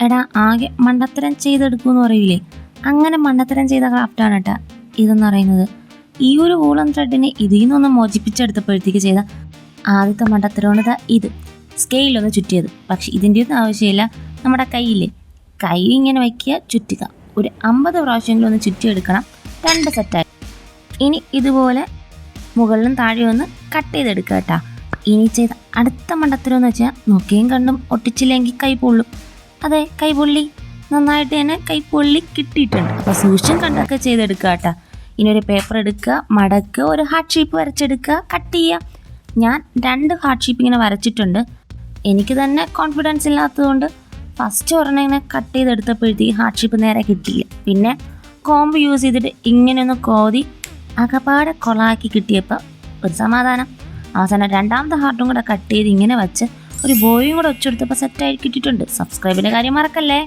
എടാ ആകെ മണ്ടത്തരം ചെയ്തെടുക്കുമെന്ന് പറയൂലേ? അങ്ങനെ മണ്ടത്തരം ചെയ്ത ക്രാഫ്റ്റാണ് കേട്ടാ ഇതെന്ന് പറയുന്നത്. ഈ ഒരു വൂളൻ ത്രെഡിനെ ഇതിൽ നിന്നൊന്ന് മോചിപ്പിച്ചെടുത്തപ്പോഴത്തേക്ക് ചെയ്ത ആദ്യത്തെ മണ്ടത്തരമാണ് ഇത്. സ്കെയിലൊന്ന് ചുറ്റിയത്. പക്ഷെ ഇതിന്റെ ഒന്നും ആവശ്യമില്ല. നമ്മുടെ കയ്യില്ലേ? കൈ ഇങ്ങനെ വയ്ക്കുക ചുറ്റുക. ഒരു അമ്പത് പ്രാവശ്യമെങ്കിലും ഒന്ന് ചുറ്റിയെടുക്കണം. രണ്ട് സെറ്റായി ഇനി ഇതുപോലെ മുകളിലും താഴെയും ഒന്ന് കട്ട് ചെയ്തെടുക്കുക കേട്ടാ ഇനി ചെയ്ത അടുത്ത മണ്ടത്തരം എന്ന് വെച്ചാൽ നോക്കിയും കണ്ടും ഒട്ടിച്ചില്ലെങ്കിൽ കൈ പൊള്ളും. അതെ കൈപൊള്ളി നന്നായിട്ട് തന്നെ കൈപൊള്ളി കിട്ടിയിട്ടുണ്ട്. അപ്പോൾ സൂക്ഷിച്ചും കണ്ടൊക്കെ ചെയ്തെടുക്കുക കേട്ടോ. ഇനി ഒരു പേപ്പർ എടുക്കുക മടക്കുക ഒരു ഹാർട്ട് ഷേപ്പ് വരച്ചെടുക്കുക കട്ട് ചെയ്യുക. ഞാൻ രണ്ട് ഹാർട്ട് ഷേപ്പ് ഇങ്ങനെ വരച്ചിട്ടുണ്ട്. എനിക്ക് തന്നെ കോൺഫിഡൻസ് ഇല്ലാത്തതുകൊണ്ട് ഫസ്റ്റ് ഒരെണ്ണം ഇങ്ങനെ കട്ട് ചെയ്തെടുത്തപ്പോഴത്തേക്ക് ഹാർട്ട് ഷേപ്പ് നേരെ കിട്ടിയില്ല. പിന്നെ കോമ്പ് യൂസ് ചെയ്തിട്ട് ഇങ്ങനെയൊന്ന് കോതി അകപാടെ കൊളാക്കി കിട്ടിയപ്പോൾ ഒരു സമാധാനം. അവസാനം രണ്ടാമത്തെ ഹാർട്ടും കൂടെ കട്ട് ചെയ്ത് ഇങ്ങനെ വെച്ച് ഒരു ബോയും കൂടെ ഒച്ചെടുത്തപ്പോൾ സെറ്റായി കിട്ടിയിട്ടുണ്ട്. സബ്സ്ക്രൈബിന്റെ കാര്യം മറക്കല്ലേ?